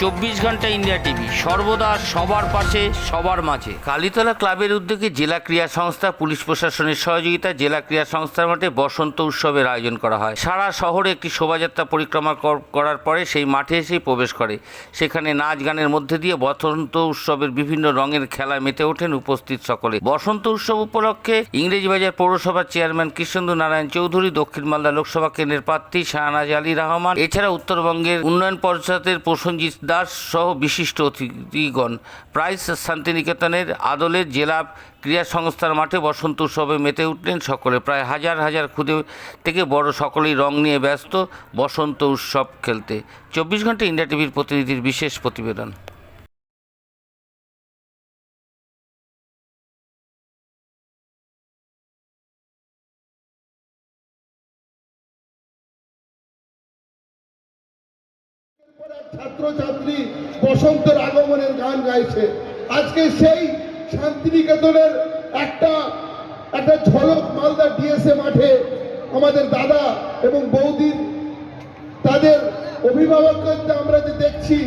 চব্বিশ ঘণ্টা India TV, সর্বদা সবার পাশে, সবার মাঝে। কালীতলা ক্লাবের উদ্যোগে জেলা ক্রীড়া সংস্থা, পুলিশ প্রশাসনের সহযোগিতা জেলা ক্রীড়া সংস্থার মাঠে বসন্ত উৎসবের আয়োজন করা হয়। সারা শহরে একটি শোভাযাত্রা পরিক্রমা কর- করার পরে সেই মাঠে এসেই প্রবেশ করে। সেখানে নাচ গানের মধ্যে দিয়ে বসন্ত উৎসবের বিভিন্ন রঙের খেলায় মেতে ওঠেন উপস্থিত সকলে। বসন্ত উৎসব উপলক্ষে ইংরেজবাজার পৌরসভার চেয়ারম্যান কৃষ্ণেন্দু নারায়ণ চৌধুরী, দক্ষিণ মালদা লোকসভা কেন্দ্রের প্রার্থী শাহনাজ আলী রহমান, এছাড়া উত্তরবঙ্গের উন্নয়ন পরিষদের প্রসঞ্জিৎ দাস সহ বিশিষ্ট অতিথিগণ প্রাইস শান্তিনিকেতনের আদলের জেলা ক্রীড়া সংস্থার মাঠে বসন্ত উৎসবে মেতে উঠলেন সকলে। প্রায় হাজার হাজার খুদে থেকে বড় সকলেই রং নিয়ে ব্যস্ত বসন্ত উৎসব খেলতে। চব্বিশ ঘণ্টা ইন্ডিয়া টিভির প্রতিনিধির বিশেষ প্রতিবেদন। ছাত্রছাত্রী বসন্তের আগমনের গান গাইছে। আজকে সেই শান্তিনিকেতনের একটা একটা ঝলক মালদা ডিএসএ মাঠে আমাদের দাদা এবং বৌদির তাদের অভিভাবকত্বে আমরা যে দেখছি,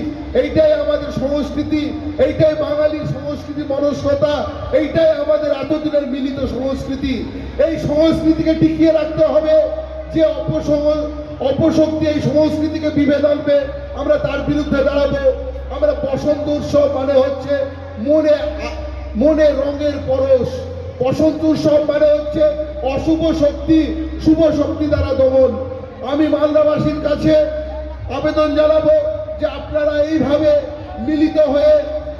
এইটাই আমাদের সংস্কৃতি, এইটাই বাঙালির সংস্কৃতি মনস্কতা, এইটাই আমাদের এতদিনের মিলিত সংস্কৃতি। এই সংস্কৃতিকে টিকিয়ে রাখতে হবে যে অপসং অপশক্তি এই সংস্কৃতিকে বিভেদ আনবে আমরা তার বিরুদ্ধে দাঁড়াবো। আমরা বসন্ত উৎসব মানে হচ্ছে মনে মনে রঙের পরশ। বসন্ত উৎসব মানে হচ্ছে অশুভ শক্তি, শুভ শক্তি দ্বারা দমন। আমি মালদাবাসীর কাছে আবেদন জানাব যে আপনারা এইভাবে মিলিত হয়ে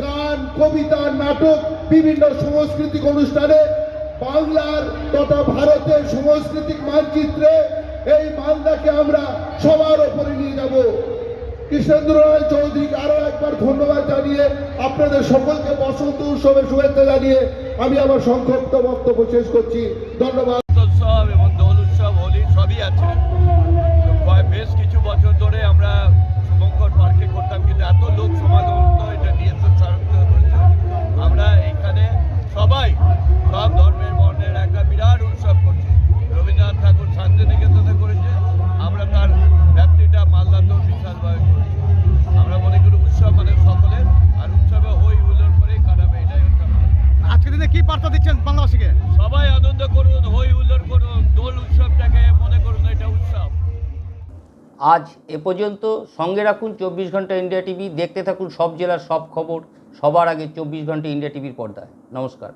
গান, কবিতা, নাটক, বিভিন্ন সাংস্কৃতিক অনুষ্ঠানে বাংলার তথা ভারতের সাংস্কৃতিক মানচিত্রে এই মালদাকে আমরা সবার ওপরে নিয়ে যাব। কৃষ্ণেন্দ্র রায় চৌধুরীকে আরও একবার ধন্যবাদ জানিয়ে আপনাদের সকলকে বসন্ত উৎসবে শুভেচ্ছা জানিয়ে আমি আমার সংক্ষিপ্ত বক্তব্য শেষ করছি। ধন্যবাদ। উৎসব এবং দোল উৎসব সবই আছে। বেশ কিছু বছর ধরে আমরা বার্তা দিচ্ছেন বাংলাবাসীকে। সবাই আনন্দ করুন হই হুল্লোড় করুন দোল উৎসবটাকে মনে করুন এটা উৎসব। আজ এ পর্যন্ত সঙ্গে রাখুন চব্বিশ ঘণ্টা ইন্ডিয়া টিভি দেখতে থাকুন সব জেলার সব খবর সবার আগে চব্বিশ ঘণ্টা ইন্ডিয়া টিভির পর্দায়। নমস্কার।